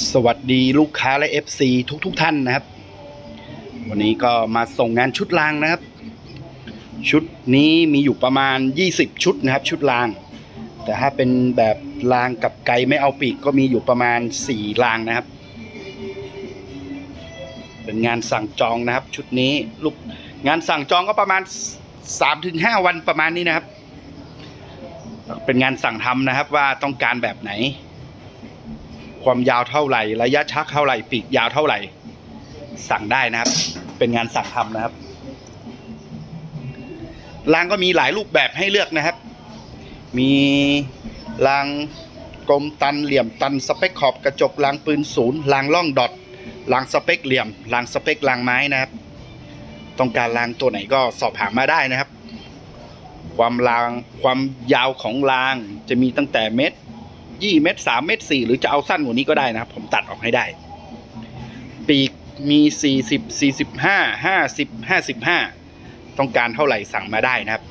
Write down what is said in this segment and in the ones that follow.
สวัสดีลูกค้าและ FC ทุกทุกๆท่านนะครับ วันนี้ก็มาส่งงานชุดรางนะครับ ชุดนี้มีอยู่ประมาณ 20 ชุดนะครับ ชุดราง แต่ถ้าเป็นแบบรางกับไกไม่เอาปีกก็มีอยู่ประมาณ 4 รางนะครับ เป็นงานสั่งจองนะครับ ชุดนี้ลูกงานสั่งจองก็ประมาณ 3-5 วันประมาณนี้นะครับ เป็นงานสั่งทำนะครับว่าต้องการแบบไหน ความยาวเท่าไหร่ ระยะชักเท่าไหร่ ปีกยาวเท่าไหร่ สั่งได้นะครับ เป็นงานสั่งทำนะครับรางก็มีหลายรูปแบบให้เลือกนะครับ มีรางกลมตันเหลี่ยมตันสเปคขอบกระจกรางปืนศูนย์รางล่องดอทรางสเปคเหลี่ยมรางสเปครางไม้นะครับ ต้องการรางตัวไหนก็สอบถามมาได้นะครับ ความรางความยาวของรางจะมีตั้งแต่เมตร ยี่เมตรสามเมตรสี่หรือจะเอาสั้นกว่านี้ก็ได้นะครับผมตัดออกให้ได้ ปีกมีสี่สิบสี่สิบห้าห้าสิบห้าสิบห้าต้องการเท่าไหร่สั่งมาได้นะครับ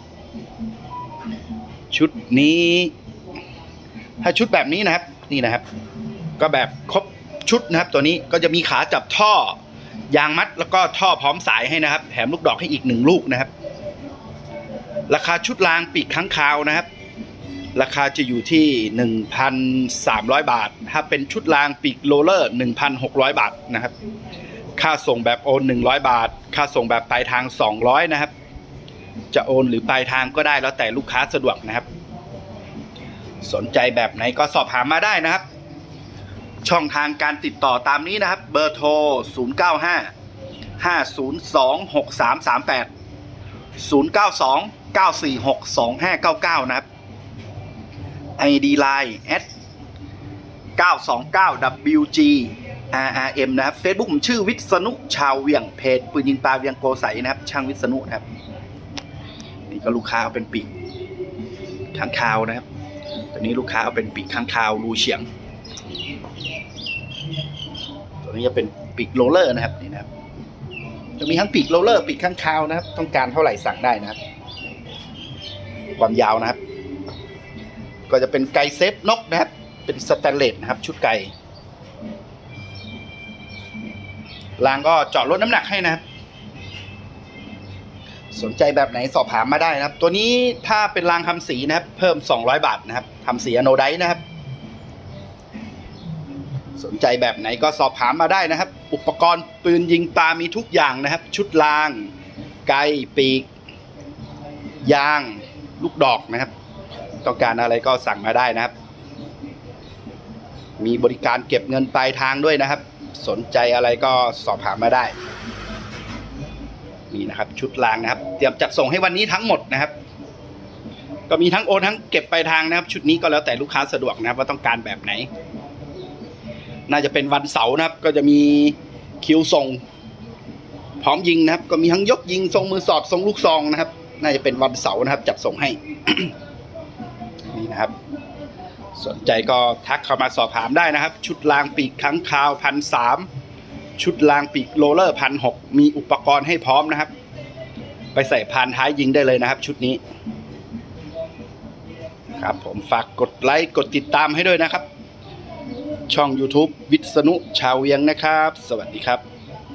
ชุดนี้ ถ้าชุดแบบนี้นะครับ นี่นะครับ ก็แบบครบชุดนะครับ ตัวนี้ก็จะมีขาจับท่อยางมัดแล้วก็ท่อพร้อมสายให้นะครับ แถมลูกดอกให้อีกหนึ่งลูกนะครับ ราคาชุดรางปีกค้างคาวนะครับ ราคาจะอยู่ที่ 1,300 บาทถ้าเป็นชุดรางปีกโรลเลอร์ 1,600 บาทนะครับ ค่าส่งแบบโอน100 บาท ค่าส่งแบบปลายทาง 200 นะครับ จะโอนหรือปลายทางก็ได้แล้วแต่ลูกค้าสะดวกนะครับ สนใจแบบไหนก็สอบถามมาได้นะครับ ช่องทางการติดต่อตามนี้นะครับ เบอร์โทร 095 502 6338 092 946 2599 นะครับ ID Line at 929 WG RRM นะครับ Facebook ผมชื่อวิษณุชาวเวียงเพจปืนยิงปลาเวียงโกใสนะครับ ช่างวิษณุนะครับ นี่ก็ลูกค้าเอาเป็นปีกข้างคาวนะครับตัวนี้ลูกค้าเอาเป็นปีกข้างคาวรูเฉียง ตัวนี้จะเป็นปีกโรลเลอร์นะครับนี่นะครับ จะมีทั้งปีกโรลเลอร์ปีกข้างคาวนะครับ ต้องการเท่าไหร่สั่งได้นะครับ ความยาวนะครับ ก็จะเป็นไก่เซฟนกนะครับ เป็นสแตนเลสนะครับ ชุดไก่รางก็เจาะลดน้ำหนักให้นะครับ สนใจแบบไหนสอบถามมาได้นะครับ ตัวนี้ถ้าเป็นรางทำสีนะครับ เพิ่ม 200 บาทนะครับทำสีอโนไดนะครับ สนใจแบบไหนก็สอบถามมาได้นะครับ อุปกรณ์ปืนยิงปลามีทุกอย่างนะครับ ชุดราง ไกปีก ยาง ลูกดอกนะครับ ต้องการอะไรก็สั่งมาได้นะครับ มีบริการเก็บเงินปลายทางด้วยนะครับ สนใจอะไรก็สอบถามมาได้ นี่นะครับ ชุดรางนะครับ เตรียมจัดส่งให้วันนี้ทั้งหมดนะครับ ก็มีทั้งโอนทั้งเก็บปลายทางนะครับ ชุดนี้ก็แล้วแต่ลูกค้าสะดวกนะครับ ว่าต้องการแบบไหน น่าจะเป็นวันเสาร์นะครับ ก็จะมีคิวส่ง พร้อมยิงนะครับ ก็มีทั้งยกยิงทรงมือสอดทรงลูกซองนะครับ น่าจะเป็นวันเสาร์นะครับ จัดส่งให้ นะครับ สนใจก็ทักเข้ามาสอบถามได้นะครับ ชุดรางปีกค้างคาวพันสามชุดรางปีกโรลเลอร์พันหกมีอุปกรณ์ให้พร้อมนะครับ ไปใส่พานท้ายยิงได้เลยนะครับ ชุดนี้ ครับผมฝากกดไลค์กดติดตามให้ด้วยนะครับ ช่อง YouTube วิษณุชาวเวียงนะครับ สวัสดีครับ